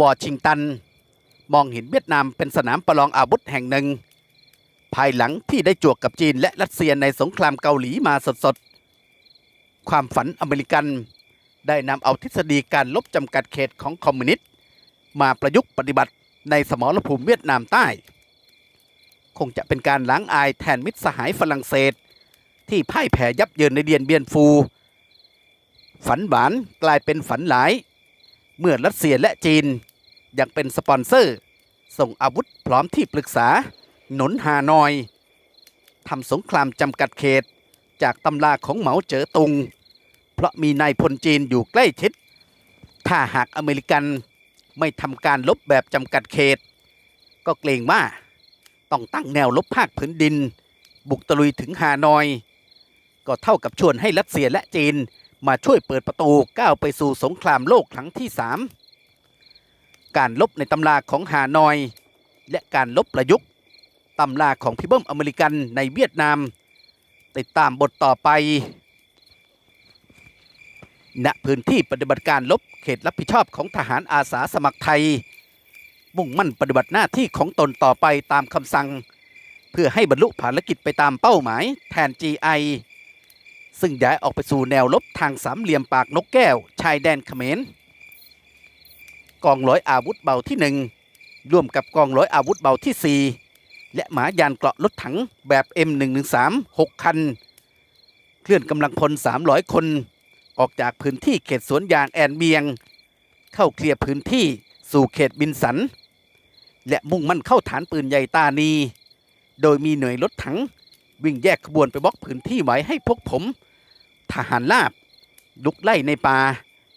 วอชิงตัน มองเห็นเวียดนามเป็นสนามประลองอาวุธแห่งหนึ่ง ภายหลังที่ได้จวกกับจีนและรัสเซียในสงครามเกาหลีมาสดๆ ความฝันอเมริกัน ได้นำเอาทฤษฎีการลบจำกัดเขตของคอมมิวนิสต์มาประยุกต์ปฏิบัติในสมรภูมิเวียดนามใต้ คงจะเป็นการล้างอายแทนมิตรสหายฝรั่งเศส ที่พ่ายแพ้ยับเยินในเดียนเบียนฟู ฝันหวานกลายเป็นฝันหลาย เมื่อรัสเซียและจีน ยังเป็นสปอนเซอร์ ส่งอาวุธพร้อมที่ปรึกษา หนุนฮานอยทำสงครามจำกัดเขต จากตำราของเหมาเจ๋อตุง เพราะมีนายพลจีนอยู่ใกล้ชิด ถ้าหากอเมริกันไม่ทำการลบแบบจำกัดเขต ก็เกรงว่าต้องตั้งแนวลบภาคพื้นดิน บุกตะลุยถึงฮานอย ก็เท่ากับชวนให้รัสเซียและจีนมาช่วยเปิดประตูก้าวไปสู่สงครามโลกครั้งที่สาม การลบในตำราของฮานอย และการลบประยุกต์ตำราของพิเบิมอเมริกันในเวียดนาม ติดตามบทต่อไป ณพื้นที่ปฏิบัติการลบเขตรับผิดชอบของทหารอาสาสมัครไทย มุ่งมั่นปฏิบัติหน้าที่ของตนต่อไปตามคำสั่ง เพื่อให้บรรลุภารกิจไปตามเป้าหมายแทน GI ซึ่งย้ายออกไปสู่แนวลบทางสามเหลี่ยมปากนกแก้ว ชายแดนเขมร กองร้อยอาวุธเบาที่หนึ่งร่วมกับกองร้อยอาวุธเบาที่ 4 และหมายานเกราะรถถังแบบ M113 6 คัน เคลื่อนกำลังพล300 คน ออกจากพื้นที่เขตสวนยางแอนเบียง เข้าเคลียร์พื้นที่สู่เขตบินสัน และมุ่งมั่นเข้าฐานปืนใหญ่ตานี โดยมีหน่วยรถถัง วิ่งแยกขบวนไปบล็อกพื้นที่ไว้ให้พวกผม ทหารลาบลุกไล่ในป่า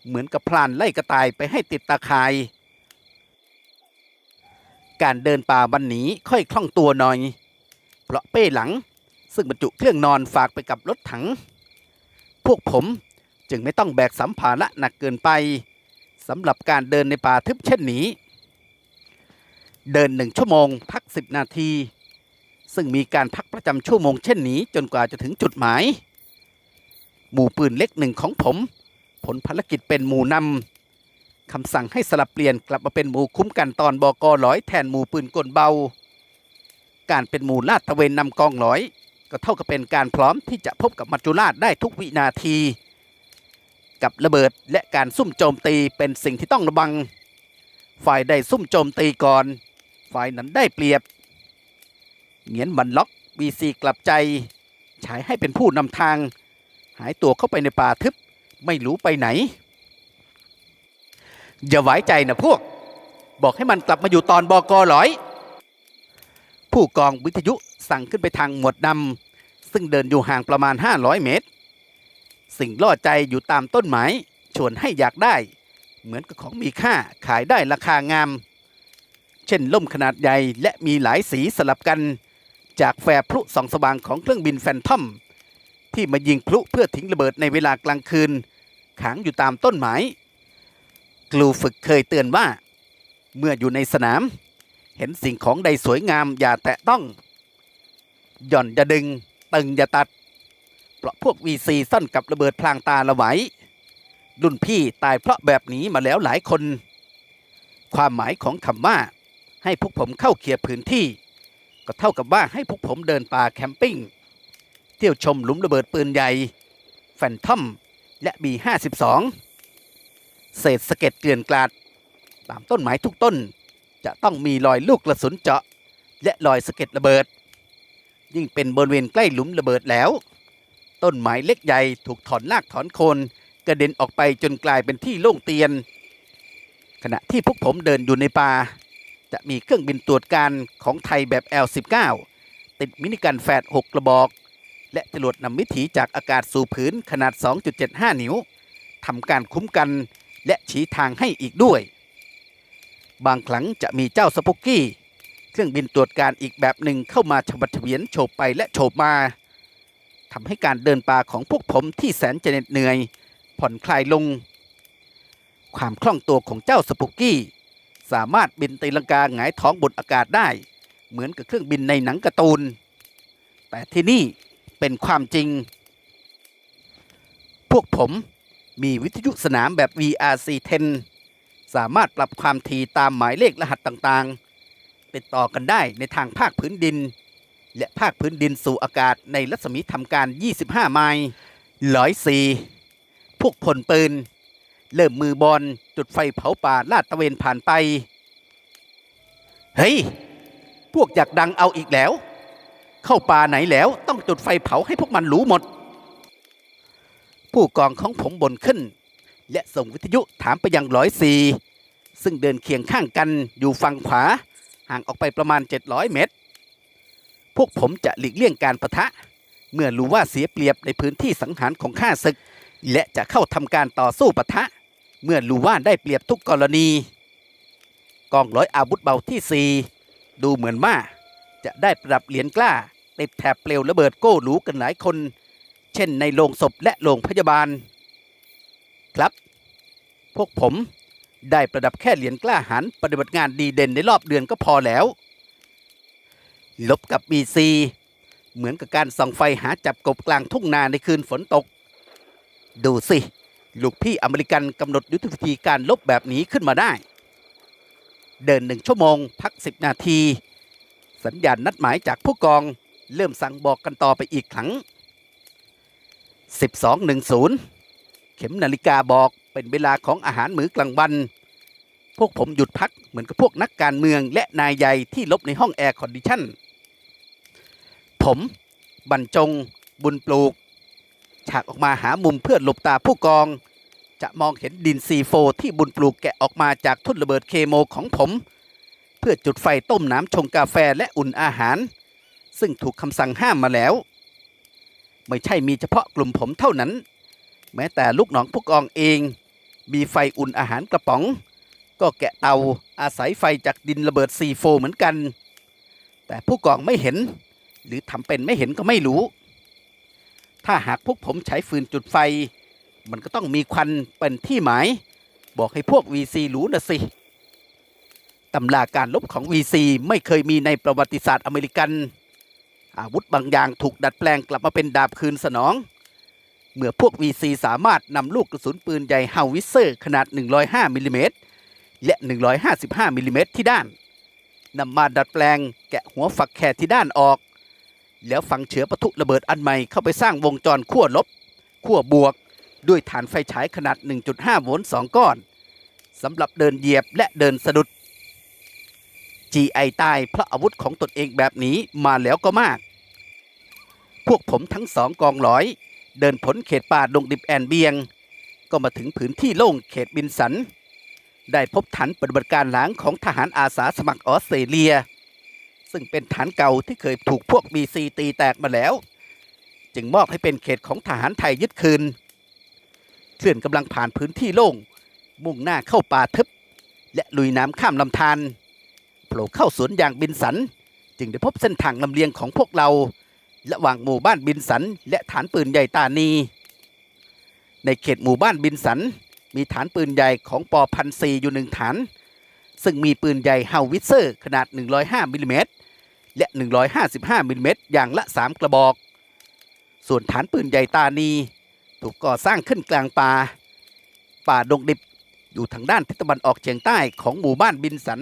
เหมือนกับพลานไล่กระต่ายไปให้ติดตาคาย การเดินป่าวันนี้ค่อยคล่องตัวหน่อย เพราะเป้หลังซึ่งบรรจุเครื่องนอนฝากไปกับรถถัง พวกผมจึงไม่ต้องแบกสัมภาระหนักเกินไปสำหรับการเดินในป่าทึบเช่นนี้ เดินหนึ่งชั่วโมงพักสิบนาที ซึ่งมีการพักประจำชั่วโมงเช่นนี้จนกว่าจะถึงจุดหมาย หมู่ปืนเล็กหนึ่งของผม ผลภารกิจเป็นหมู่นำคำสั่งให้สลับเปลี่ยนกลับมาเป็นหมู่คุ้มกันตอนบกร้อยแทนหมู่ปืนกลเบา การเป็นหมู่ลาดตะเวนนำกองร้อย ก็เท่ากับเป็นการพร้อมที่จะพบกับมัจจุราชได้ทุกวินาที กับระเบิดและการซุ่มโจมตีเป็นสิ่งที่ต้องระวัง ฝ่ายใดซุ่มโจมตีก่อน ฝ่ายนั้นได้เปรียบเหงียนบันล็อกบีซีกลับใจฉายให้เป็นผู้นำทาง หายตัวเข้าไปในป่าทึบ ไม่รู้ไปไหน อย่าไว้ใจนะพวก บอกให้มันกลับมาอยู่ตอนบอกอหลอย ผู้กองวิทยุสั่งขึ้นไปทางหมวดดำซึ่งเดินอยู่ห่างประมาณ 500 เมตร สิ่งล่อใจอยู่ตามต้นไม้ชวนให้อยากได้ เหมือนกับของมีค่าขายได้ราคางาม เช่นล่มขนาดใหญ่และมีหลายสีสลับกัน จากแฟร์พลุสองสว่างของเครื่องบินแฟนทอม ที่มายิงพลุเพื่อทิ้งระเบิดในเวลากลางคืนขังอยู่ตามต้นไม้ครูฝึกเคยเตือนว่า เมื่ออยู่ในสนาม เห็นสิ่งของใดสวยงามอย่าแตะต้อง หย่อนอย่าดึง ตึงอย่าตัด เพราะพวกวีซีซ่อนกับระเบิดพลางตาละไว้รุ่นพี่ตายเพราะแบบนี้มาแล้วหลายคน ความหมายของคำว่า ให้พวกผมเข้าเคลียร์พื้นที่ ก็เท่ากับว่าให้พวกผมเดินป่าแคมปิ้ง เที่ยวชมหลุมระเบิดปืนใหญ่แฟนทอมและบี52เศษสะเก็ดเกลื่อนกลาด ตามต้นไม้ทุกต้น จะต้องมีรอยลูกกระสุนเจาะ และรอยสะเก็ดระเบิด ยิ่งเป็นบริเวณใกล้หลุมระเบิดแล้ว ต้นไม้เล็กใหญ่ถูกถอนรากถอนโคนกระเด็นออกไปจนกลายเป็นที่โล่งเตียน ขณะที่พวกผมเดินอยู่ในป่า จะมีเครื่องบินตรวจการของไทยแบบ L19 ติดมินิกันแฟด6กระบอก และจรวดนำวิถีจากอากาศสู่พื้นขนาด 2.75 นิ้วทำการคุ้มกันและชี้ทางให้อีกด้วย บางครั้งจะมีเจ้าสปุกกี้ เครื่องบินตรวจการอีกแบบหนึ่งเข้ามาชวัดเฉวียนโฉบไปและโฉบมาทำให้การเดินป่าของพวกผมที่แสนจะเหน็ดเหนื่อย ผ่อนคลายลง ความคล่องตัวของเจ้าสปุกกี้ สามารถบินตีลังกาหงายท้องบนอากาศได้ เหมือนกับเครื่องบินในหนังการ์ตูน แต่ที่นี่ เป็นความจริง พวกผมมีวิทยุสนามแบบ VRC-10 สสามารถปรับความถี่ตามหมายเลขรหัสต่างๆ ติดต่อกันได้ในทางภาคพื้นดิน และภาคพื้นดินสู่อากาศในรัศมีทำการ 25 ไมล์ร้อยสี่พวกผลปืน เริ่มมือบอลจุดไฟเผาป่าลาดตะเวนผ่านไป เฮ้ย พวกอยากดังเอาอีกแล้ว เข้าป่าไหนแล้วต้องจุดไฟเผาให้พวกมันรู้หมด ผู้กองของผมบ่นขึ้น และส่งวิทยุถามไปยังร้อยซีซึ่งเดินเคียงข้างกันอยู่ฝั่งขวา ห่างออกไปประมาณ 700 เมตร พวกผมจะหลีกเลี่ยงการประทะ เมื่อรู้ว่าเสียเปรียบในพื้นที่สังหารของข้าศึก และจะเข้าทำการต่อสู้ปะทะ เมื่อรู้ว่าได้เปรียบทุกกรณี กองร้อยอาวุธเบาที่ 4 ดูเหมือนว่าจะได้ปรับเหรียญกล้า ติดแถบเปลวระเบิดโก้หรูกันหลายคน เช่นในโรงศพและโรงพยาบาล ครับ พวกผมได้ประดับแค่เหรียญกล้าหาญปฏิบัติงานดีเด่นในรอบเดือนก็พอแล้ว ลบกับ BC เหมือนกับการส่องไฟหาจับกบกลางทุ่งนาในคืนฝนตก ดูสิ ลูกพี่อเมริกันกำหนดยุทธวิธีการลบแบบนี้ขึ้นมาได้ เดินหนึ่งชั่วโมง พักสิบนาที สัญญาณนัดหมายจากผู้กอง เริ่มสั่งบอกกันต่อไปอีกครั้ง 12.10 เข็มนาฬิกาบอกเป็นเวลาของอาหารมื้อกลางวัน พวกผมหยุดพักเหมือนกับพวกนักการเมืองและนายใหญ่ที่ลบในห้องแอร์คอนดิชันผมบรรจง บุญปลูก ฉากออกมาหามุมเพื่อหลบตาผู้กอง จะมองเห็นดินซีโฟที่บุญปลูกแกะออกมาจากทุ่นระเบิดเคโมของผม เพื่อจุดไฟต้มน้ำชงกาแฟและอุ่นอาหาร ซึ่งถูกคำสั่งห้ามมาแล้ว ไม่ใช่มีเฉพาะกลุ่มผมเท่านั้น แม้แต่ลูกน้องผู้กองเอง มีไฟอุ่นอาหารกระป๋อง ก็แกะเตาอาศัยไฟจากดินระเบิดซีโฟเหมือนกัน แต่ผู้กองไม่เห็น หรือทำเป็นไม่เห็นก็ไม่รู้ ถ้าหากพวกผมใช้ฟืนจุดไฟ มันก็ต้องมีควันเป็นที่หมาย บอกให้พวก VC รู้นะสิตำราการลบของ VC ไม่เคยมีในประวัติศาสตร์อเมริกัน อาวุธบางอย่างถูกดัดแปลงกลับมาเป็นดาบคืนสนอง เมื่อพวก VC สามารถนำลูกกระสุนปืนใหญ่ฮาวิเซอร์ขนาด 105มิลลิเมตรและ 155มิลลิเมตรที่ด้านนำมาดัดแปลงแกะหัวฝักแคที่ด้านออก แล้วฝังเชื้อปะทุระเบิดอันใหม่เข้าไปสร้างวงจรขั้วลบขั้วบวก ด้วยฐานไฟฉายขนาด 1.5 โวลต์2ก้อนสำหรับเดินเหยียบและเดินสะดุด GI ตายเพราะอาวุธของตนเองแบบนี้มาแล้วก็มาก พวกผมทั้งสองกองร้อย เดินผลเขตป่าดงดิบแอนเบียง ก็มาถึงพื้นที่โล่งเขตบินสัน ได้พบฐานปฏิบัติการหลังของทหารอาสาสมัครออสเตรเลีย ซึ่งเป็นฐานเก่าที่เคยถูกพวก BC ตีแตกมาแล้ว จึงมอบให้เป็นเขตของทหารไทยยึดคืน เคลื่อนกำลังผ่านพื้นที่โล่ง มุ่งหน้าเข้าป่าทึบ และลุยน้ำข้ามลำธารโผล่เข้าสวนยางบินสัน จึงได้พบเส้นทางลำเลียงของพวกเรา ระหว่างหมู่บ้านบินสัน และฐานปืนใหญ่ตานี ในเขตหมู่บ้านบินสัน มีฐานปืนใหญ่ของปอพันซีอยู่หนึ่งฐาน ซึ่งมีปืนใหญ่เฮาวิเซอร์ ขนาด 105มิลลิเมตรและ 155มิลลิเมตรอย่างละ 3 กระบอก ส่วนฐานปืนใหญ่ตานี ถูกก่อสร้างขึ้นกลางป่า ป่าดงดิบอยู่ทางด้านทิศตะวันออกเฉียงใต้ของหมู่บ้านบินสัน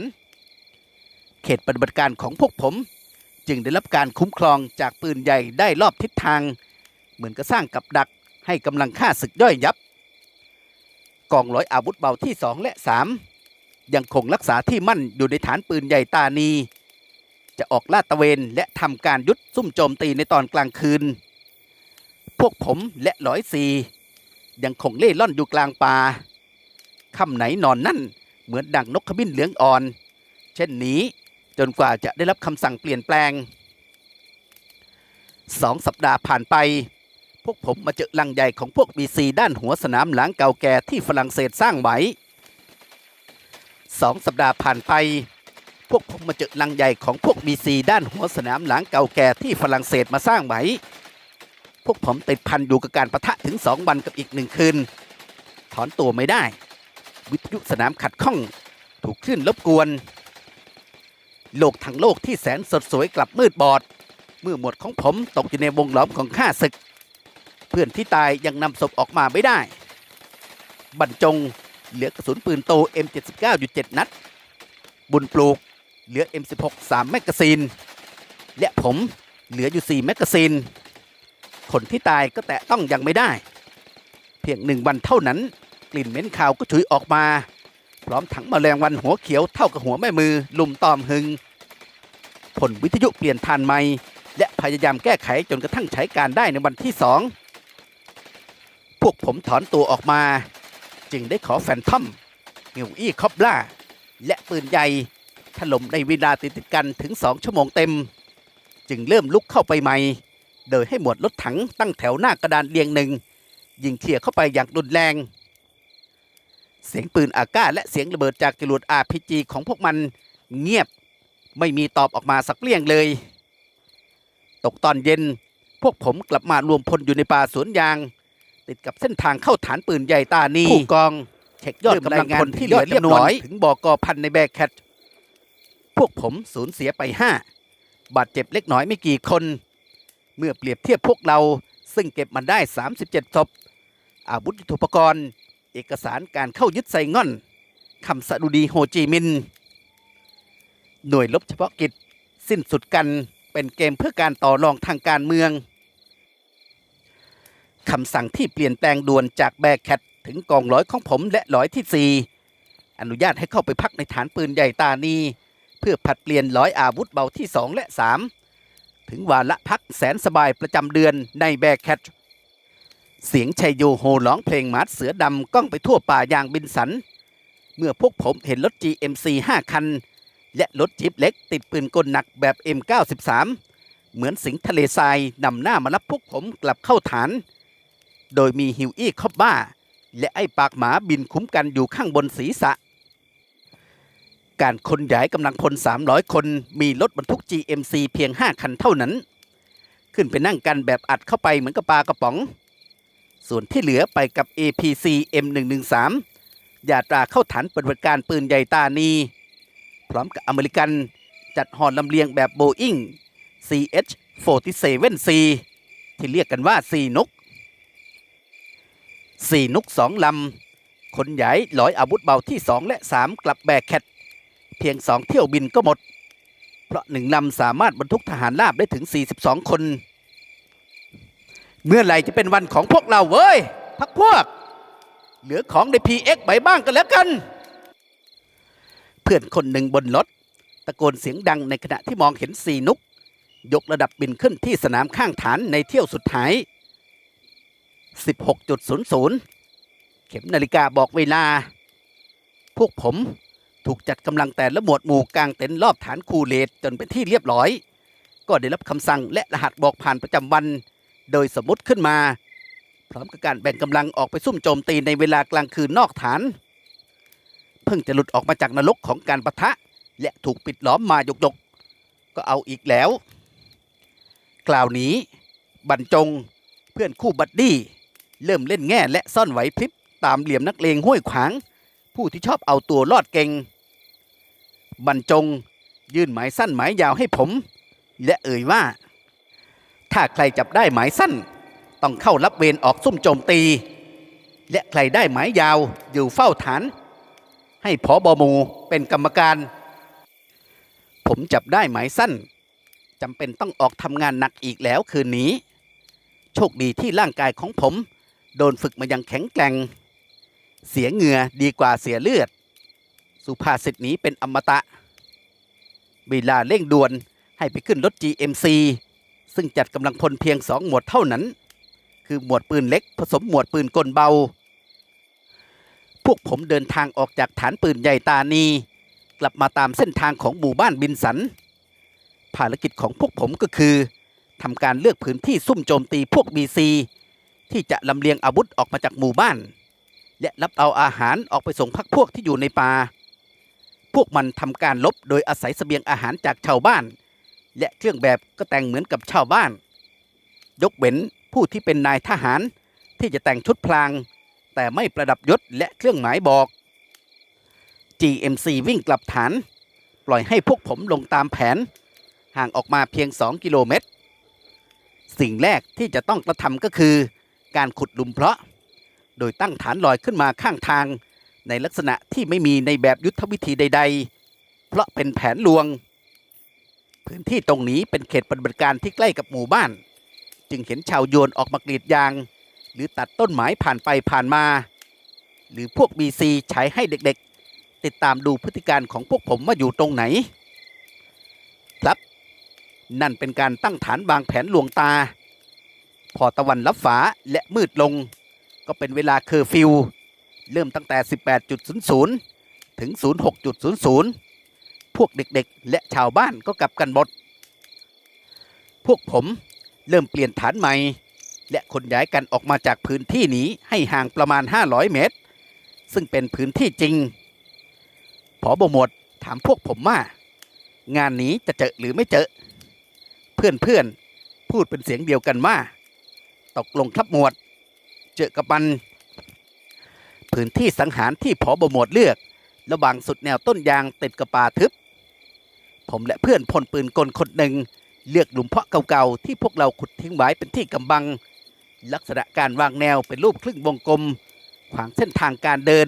เขตปฏิบัติการของพวกผม จึงได้รับการคุ้มครองจากปืนใหญ่ได้รอบทิศทาง เหมือนกับสร้างกับดักให้กำลังฆ่าศึกย่อยยับ กองร้อยอาวุธเบาที่สองและสามยังคงรักษาที่มั่นอยู่ในฐานปืนใหญ่ตานี จะออกลาดตระเวนและทำการยุดซุ่มโจมตีในตอนกลางคืน พวกผมและร้อยซียังคงเล่ร่อนอยู่กลางป่าค่ำไหนนอนนั่นเหมือนดังนกขมิ้นเหลืองอ่อน เช่นนี้ จนกว่าจะได้รับคำสั่งเปลี่ยนแปลงสองสัปดาห์ผ่านไป พวกผมมาเจอลังใหญ่ของพวกบีซีด้านหัวสนามหลังเก่าแก่ที่ฝรั่งเศสสร้างไว้สองสัปดาห์ผ่านไป พวกผมมาเจอลังใหญ่ของพวกบีซีด้านหัวสนามหลังเก่าแก่ที่ฝรั่งเศสมาสร้างไว้พวกผมติดพันอยู่กับการประทะถึงสองวันกับอีกหนึ่งคืน ถอนตัวไม่ได้ วิทยุสนามขัดข้อง ถูกคลื่นรบกวน โลกทั้งโลกที่แสนสดสวยกลับมืดบอด เมื่อหมดของผมตกอยู่ในวงล้อมของข้าศึก เพื่อนที่ตายยังนำศพออกมาไม่ได้ บรรจงเหลือกระสุนปืนโต M79 อยู่ 7 นัด บุญปลูกเหลือ M16 3 แมกกาซีน และผมเหลืออยู่ 4 แมกกาซีน คนที่ตายก็แตะต้องยังไม่ได้ เพียงหนึ่งวันเท่านั้น กลิ่นเหม็นคาวก็ฉุยออกมา พร้อมถังแมลงวันหัวเขียวเท่ากับหัวแม่มือ ลุมตอมหึง ผลวิทยุเปลี่ยนทานใหม่ และพยายามแก้ไขจนกระทั่งใช้การได้ในวันที่สองพวกผมถอนตัวออกมา จึงได้ขอแฟนทอมมิวอี้คอบล่า และปืนใหญ่ถล่มในเวลาติดติดกันถึงสองชั่วโมงเต็ม จึงเริ่มลุกเข้าไปใหม่ โดยให้หมวดรถถังตั้งแถวหน้ากระดานเรียงหนึ่งยิงเคลียเข้าไปอย่างรุนแรง เสียงปืนอาก้าและเสียงระเบิดจากจรวด RPG ของพวกมันเงียบไม่มีตอบออกมาสักเลี่ยงเลย ตกตอนเย็นพวกผมกลับมารวมพลอยู่ในป่าสวนยาง ติดกับเส้นทางเข้าฐานปืนใหญ่ตานีผู้กองเช็คยอดกำลังพลที่เหลือเรียบร้อยถึงบอกอพันในแบกแคทพวกผมสูญเสียไปห้าบาดเจ็บเล็กน้อยไม่กี่คน เมื่อเปรียบเทียบพวกเราซึ่งเก็บมันได้ 37ศพอาวุธยุทโธปกรณ์ เอกสารการเข้ายึดไซง่อนคำสดุดีโฮจิมินห์หน่วยลบเฉพาะกิจ สิ้นสุดกันเป็นเกมเพื่อการต่อรองทางการเมืองคำสั่งที่เปลี่ยนแปลงด่วนจากแบกแคทถึงกองร้อยของผมและร้อยที่ 4 อนุญาตให้เข้าไปพักในฐานปืนใหญ่ตานี เพื่อผัดเปลี่ยนร้อยอาวุธเบาที่ 2 และ 3 ถึงวาระพักแสนสบายประจำเดือนในแบกแคท เสียงชัยโยโฮร้องเพลงมาร์ชเสือดำก้องไปทั่วป่ายางบินสัน เมื่อพวกผมเห็นรถ GMC 5 คัน และรถจิบเล็กติดปืนกลหนักแบบ M93 เหมือนสิงทะเลทรายนำหน้ามารับพวกผมกลับเข้าฐาน โดยมีฮิวอี้คอบบ้า และไอ้ปากหมาบินคุ้มกันอยู่ข้างบนศีรษะ การขนย้ายกำลังพล 300 คนมีรถบรรทุก GMC เพียง 5 คันเท่านั้น ขึ้นไปนั่งกันแบบอัดเข้าไปเหมือนกับปลากระป๋อง ส่วนที่เหลือไปกับ APC M113 ยาตราเข้าฐานปฏิบัติการปืนใหญ่ตานี พร้อมกับอเมริกันจัดหอนลำเลียงแบบโบอิง CH-47C ที่เรียกกันว่า4นุก4นุก2ลำขนย้ายลอยอาวุธเบาที่ 2 และ 3 กลับแบกแคทเพียง 2 เที่ยวบินก็หมด เพราะหนึ่งลำสามารถบรรทุกทหารราบได้ถึง 42 คน เมื่อไหร่จะเป็นวันของพวกเราเว้ยพักพวก เหลือของใน PX ใบบ้างกันแล้วกัน เพื่อนคนหนึ่งบนรถ ตะโกนเสียงดังในขณะที่มองเห็นสีนุก ยกระดับบินขึ้นที่สนามข้างฐานในเที่ยวสุดท้าย 16.00 เข็มนาฬิกาบอกเวลา พวกผมถูกจัดกำลังแต่ละหมวดหมู่กลางเต็นท์รอบฐานคูเลตจนเป็นที่เรียบร้อย ก็ได้รับคำสั่งและรหัสบอกผ่านประจำวัน โดยสมมติขึ้นมา พร้อมกับการแบ่งกำลังออกไปซุ่มโจมตีในเวลากลางคืนนอกฐาน เพิ่งจะหลุดออกมาจากนรกของการประทะ และถูกปิดล้อมมาหยกๆ ก็เอาอีกแล้วกล่าวนี้ บรรจงเพื่อนคู่บัดดี้ เริ่มเล่นแง่และซ่อนไหวพริบตามเหลี่ยมนักเลงห้วยขวาง ผู้ที่ชอบเอาตัวรอดเก่ง บรรจง ยื่นหมายสั้นหมายยาวให้ผม และเอ่ยว่า ถ้าใครจับได้หมายสั้น ต้องเข้ารับเวรออกซุ่มโจมตี และใครได้หมายยาวอยู่เฝ้าฐาน ให้ผอบอมูเป็นกรรมการ ผมจับได้หมายสั้นจำเป็นต้องออกทำงานหนักอีกแล้วคืนนี้ โชคดีที่ร่างกายของผม โดนฝึกมาอย่างแข็งแกร่ง เสียเหงื่อดีกว่าเสียเลือด สุภาษิตนี้เป็นอมตะเวลาเร่งด่วนให้ไปขึ้นรถ GMC ซึ่งจัดกำลังพลเพียงสองหมวดเท่านั้น คือหมวดปืนเล็ก ผสมหมวดปืนกลเบา พวกผมเดินทางออกจากฐานปืนใหญ่ตานี กลับมาตามเส้นทางของหมู่บ้านบินสัน ภารกิจของพวกผมก็คือทำการเลือกพื้นที่ซุ่มโจมตีพวก BC ที่จะลำเลียงอาวุธออกมาจากหมู่บ้าน และรับเอาอาหารออกไปส่งพักพวกที่อยู่ในป่าพวกมันทำการลบโดยอาศัยเสบียงอาหารจากชาวบ้าน และเครื่องแบบก็แต่งเหมือนกับชาวบ้าน ยกเว้นผู้ที่เป็นนายทหารที่จะแต่งชุดพลาง แต่ไม่ประดับยศและเครื่องหมายบอก GMC วิ่งกลับฐาน ปล่อยให้พวกผมลงตามแผน ห่างออกมาเพียง 2 กิโลเมตร สิ่งแรกที่จะต้องกระทำก็คือ การขุดลุมเพาะ โดยตั้งฐานลอยขึ้นมาข้างทาง ในลักษณะที่ไม่มีในแบบยุทธวิธีใด ๆ เพราะเป็นแผนลวง พื้นที่ตรงนี้เป็นเขตปฏิบัติการที่ใกล้กับหมู่บ้าน จึงเห็นชาวโยนออกมากรีดยาง หรือตัดต้นไม้ผ่านไปผ่านมา หรือพวก BC ใช้ให้เด็กๆ ติดตามดูพฤติการของพวกผมว่าอยู่ตรงไหน ครับ นั่นเป็นการตั้งฐานวางแผนลวงตา พอตะวันลับฟ้าและมืดลง ก็เป็นเวลาเคอร์ฟิว เริ่มตั้งแต่ 18.00 ถึง 06.00 พวกเด็กๆ และชาวบ้านก็กลับกันหมด พวกผมเริ่มเปลี่ยนฐานใหม่ และขนย้ายกันออกมาจากพื้นที่นี้ให้ห่างประมาณ 500 เมตร ซึ่งเป็นพื้นที่จริงผอบหมวดถามพวกผมว่า งานนี้จะเจอหรือไม่เจอ เพื่อนๆ พูดเป็นเสียงเดียวกันว่า ตกลงครับหมวด เจอกับมัน พื้นที่สังหารที่ผอบหมวดเลือก ระหว่างสุดแนวต้นยางติดกับป่าทึบ ผมและเพื่อนพลปืนกลคนหนึ่ง เลือกหลุมเพาะเก่าๆ ที่พวกเราขุดทิ้งไว้เป็นที่กำบัง ลักษณะการวางแนวเป็นรูปครึ่งวงกลม ขวางเส้นทางการเดิน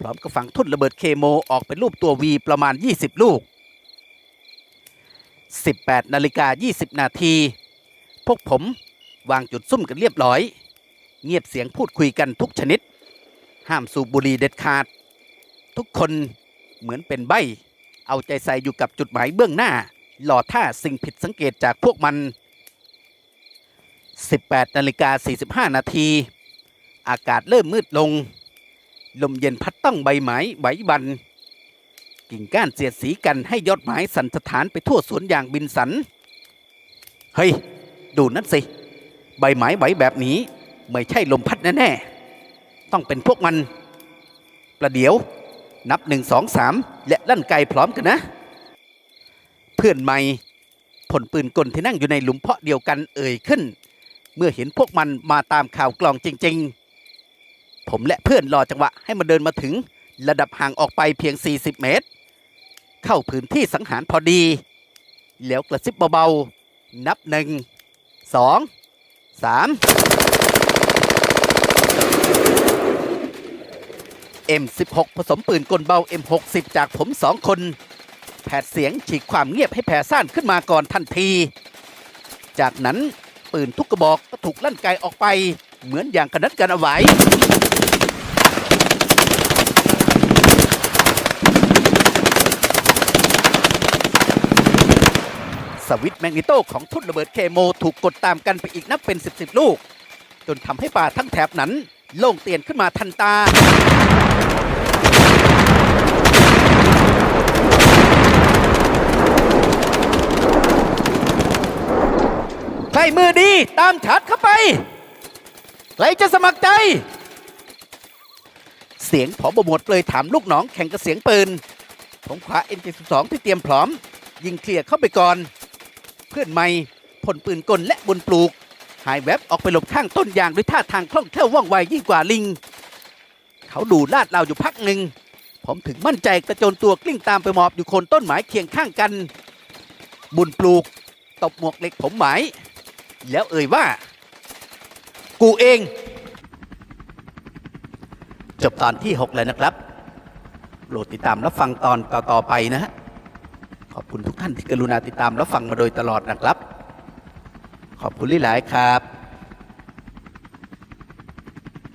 พร้อมกับฝังทุ่นระเบิดเคโมออกเป็นรูปตัววีประมาณ 20 ลูก 18นาฬิกา20 นาที พวกผมวางจุดซุ่มกันเรียบร้อย เงียบเสียงพูดคุยกันทุกชนิด ห้ามสูบบุหรี่เด็ดขาด ทุกคนเหมือนเป็นใบ เอาใจใส่อยู่กับจุดหมายเบื้องหน้า หล่อท่าสิ่งผิดสังเกตจากพวกมัน 18นาฬิกา45 นาที อากาศเริ่มมืดลง ลมเย็นพัดต้องใบไม้ไหวบัน กิ่งก้านเสียดสีกันให้ยอดไม้สันสถานไปทั่วสวนอย่างบินสัน เฮ้ย ดูนั่นสิ ใบไม้ไหวแบบนี้ ไม่ใช่ลมพัดแน่ๆ ต้องเป็นพวกมัน ประเดี๋ยว นับหนึ่งสองสามและลั่นไกพร้อมกันนะ เพื่อนใหม่ผลปืนกลที่นั่งอยู่ในหลุมเพาะเดียวกันเอ่ยขึ้น เมื่อเห็นพวกมันมาตามข่าวกล่องจริง ๆ ผมและเพื่อนรอจังหวะให้มันเดินมาถึง ระดับห่างออกไปเพียง 40 เมตร เข้าพื้นที่สังหารพอดี แล้วกระซิบเบาๆนับหนึ่งสองสาม M16 ผสมปืนกลเบา M60 จากผมสองคน แผดเสียงฉีกความเงียบให้แผ่ซ่านขึ้นมาก่อนทันที จากนั้นปืนทุกกระบอกก็ถูกลั่นไกออกไป เหมือนอย่างกระนัดกันเอาไว้สวิตแมกนิโตของทุ่นระเบิดเคโมถูกกดตามกันไปอีกนับเป็นสิบสิบลูก จนทำให้ป่าทั้งแถบนั้น โล่งเตียนขึ้นมาทันตา ใคร มือดีตามฉัดเข้าไป ใครจะสมัครใจ เสียงผอบหมวดเปลยถามลูกน้องแข่งกับเสียงปืน ผมขวา M72 ที่เตรียมพร้อม ยิงเคลียร์เข้าไปก่อน เพื่อนใหม่ผลปืนกลและบนปลูก หายแวบออกไปหลบข้างต้นยางด้วยท่าทางคล่องแคล่วว่องไวยิ่งกว่าลิง เขาดูลาดเราอยู่พักหนึ่งผมถึงมั่นใจกระโจนตัวกลิ้งตามไปหมอบอยู่โคนต้นไม้เคียงข้างกัน บุญปลูก ตบหมวกเหล็กผมหมาย แล้วเอ่ยว่า กูเอง จบตอนที่6แล้วนะครับโปรดติดตามรับฟังตอนต่อๆไปนะฮะขอบคุณทุกท่านที่กรุณาติดตามรับฟังมาโดยตลอดนะครับ ขอบคุณหลายๆครับ